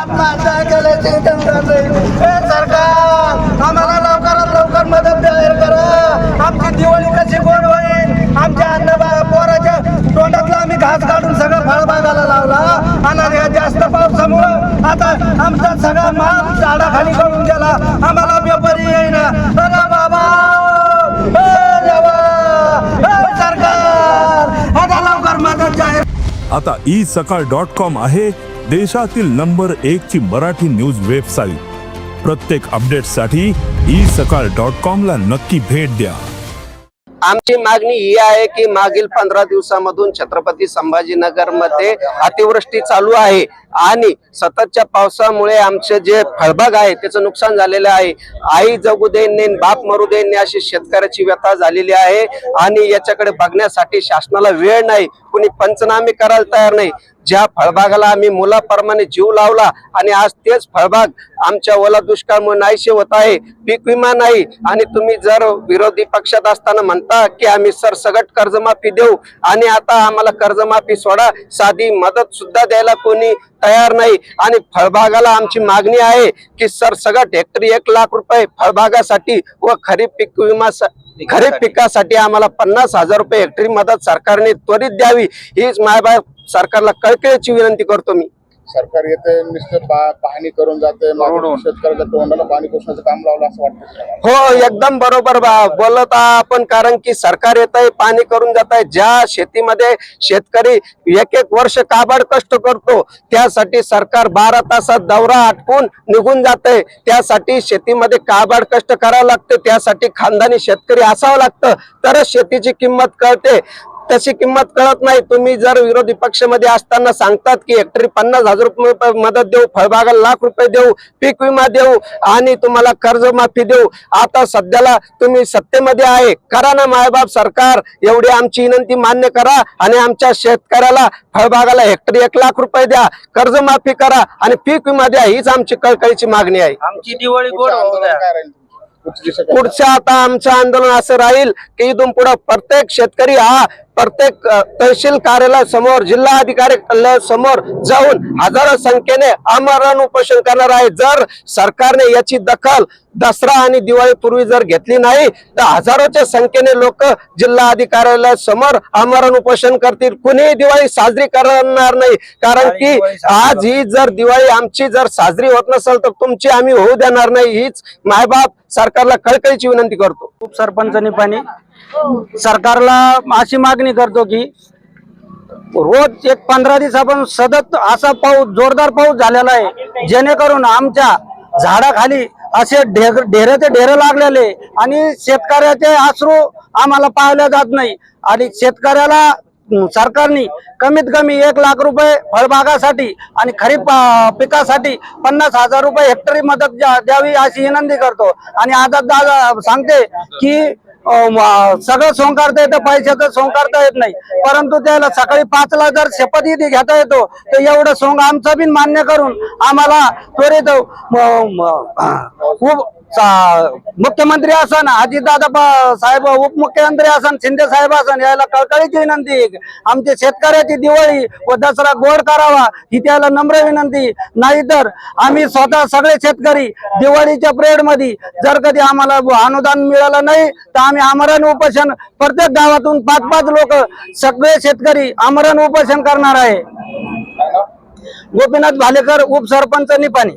आत्महत्या केल्याचे त्यांचं हे। सरकार आम्हाला लवकरात लवकर मदत जाहीर करा। आमची दिवाळी कशी गोड होईल आमच्या अन्न पोराच्या तोंडातला आम्ही घास काढून सगळं फळबागाला लावला। आणि या जास्त पावसामुळं आता आमचा सगळा माल झाडाखाली करून गेला आम्हाला व्यापारी येईना अरे बाबा ए देवा, ए सरकार आता लवकर मदत जाहीर आता ई सकाळ डॉट कॉम आहे देशातील नंबर एक ची मराठी न्यूज वेबसाईट. प्रत्येक अपडेटसाठी ई सकाळ डॉट कॉम ला नक्की भेट द्या. आमची मागणी ही आहे की मागील पंधरा दिवसामधून छत्रपती संभाजीनगरमध्ये अतिवृष्टी चालू आहे. आणि सततच्या पावसामुळे आमचे जे फळबाग आहे त्याचं नुकसान झालेलं आहे. आई जगू देईन बाप मरू देईन अशी शेतकऱ्याची व्यथा झालेली आहे. आणि याच्याकडे बघण्यासाठी शासनाला वेळ नाही. कुणी पंचनामे करायला तयार नाही. ज्या फळबागाला आम्ही मुलाप्रमाणे जीव लावला आणि आज तेच फळबाग आमच्या ओला दुष्काळमुळे नाहीशे होत आहे पीक विमा नाही. आणि तुम्ही जर विरोधी पक्षात असताना म्हणता की आम्ही सरसगट कर्जमाफी देऊ आणि आता आम्हाला कर्जमाफी सोडा साधी मदत सुद्धा द्यायला कोणी तयार नाही. आणि फळबागाला आमची मागणी आहे की सरसगट हेक्टरी एक लाख रुपये फळबागासाठी व खरीप पीक विमा खरीप पिकासाठी आम्हाला पन्नास हजार रुपये हेक्टरी मदत सरकारने त्वरित द्यावी. हीच मायबाप सरकारला कळकळीची विनंती करतो मी. सरकार येते नुसतं पा- पाहणी करून जाते शेतकऱ्याच्या तोंडाला पाणी पुसण्याचं काम लावलं असं वाटतं? हो एकदम बरोबर बा- बोलत आपण कारण की सरकार येत आहे पाणी करून जात आहे ज्या शेतीमध्ये शेतकरी एक एक वर्ष काबाड कष्ट करतो त्यासाठी सरकार बारा तासात दौरा आटपून निघून जाते त्यासाठी शेतीमध्ये काबाड कष्ट करावं लागतं. त्यासाठी खानदानी शेतकरी असावं लागतं. तरच शेतीची किंमत कळते. तशी किंमत कळत नाही. तुम्ही जर विरोधी पक्षामध्ये असताना सांगतात की हेक्टरी पन्नास हजार रुपये मदत देऊ फळबागाला लाख रुपये देऊ पीक विमा देऊ आणि तुम्हाला कर्जमाफी देऊ. आता सध्याला तुम्ही सत्तेमध्ये आहे. करा ना मायबाप सरकार. एवढी आमची विनंती मान्य करा आणि आमच्या शेतकऱ्याला फळबागाला हेक्टरी एक लाख रुपये द्या. कर्जमाफी करा आणि पीक विमा द्या. हीच आमची कळकळीची मागणी आहे. आमची दिवाळी गोड? पुढच्या आता आमचं आंदोलन असं राहील की इथून पुढे प्रत्येक शेतकरी हा प्रत्येक तहसील कार्यालय समोर जिल्हा अधिकारी समोर जाऊन हजारो संख्येने आमरण उपोषण करणार आहे. जर सरकारने याची दखल दसरा आणि दिवाळी पूर्वी जर घेतली नाही तर हजारोच्या संख्येने लोक जिल्हा अधिकाऱ्यालय समोर आमरण उपोषण करतील. कुणीही दिवाळी साजरी करणार नाही. कारण की आज ही जर दिवाळी आमची जर साजरी होत नसेल तर तुमची आम्ही होऊ देणार नाही. हीच मायबाप सरकारला कळकळीची विनंती करतो. उपसरपंचांनी पाणी हो. सरकारला अशी मागणी करतो की रोज एक पंधरा दिवसापासून सतत असा पाऊस जोरदार पाऊस झालेला आहे जेणेकरून आमच्या झाडाखाली असे ढेर ढेरेचे ढेर लागलेले आणि शेतकऱ्याचे आश्रू आम्हाला पाहिल्या जात नाही. आणि शेतकऱ्याला सरकारनी सरकारने कमीत कमी एक लाख रुपये फळबागासाठी आणि खरीप पिकासाठी पन्नास हजार रुपये हेक्टरी मदत द्या- द्यावी अशी विनंती करतो. आणि आता दादा सांगते की सगळं सोंकारता येतं पैशाचं सोंकारता येत नाही. परंतु त्याला सकाळी पाचला जर शपथविधी घेता येतो तर एवढं सोंग आमचं बिन मान्य करून आम्हाला त्वरित खूप मुख्यमंत्री असन अजितदादा साहेब उपमुख्यमंत्री असन शिंदे साहेब असन यायला कळकळीची विनंती. आमच्या शेतकऱ्याची दिवाळी व दसरा गोड करावा ही त्याला नम्र विनंती. नाहीतर आम्ही स्वतः सगळे शेतकरी दिवाळीच्या पिरियडमध्ये जर कधी आम्हाला अनुदान मिळालं नाही तर आम्ही आमरण उपोषण प्रत्येक गावातून पाच पाच लोक सगळे शेतकरी आमरण उपोषण करणार आहे. गोपीनाथ भालेकर उपसरपंच निपाणी.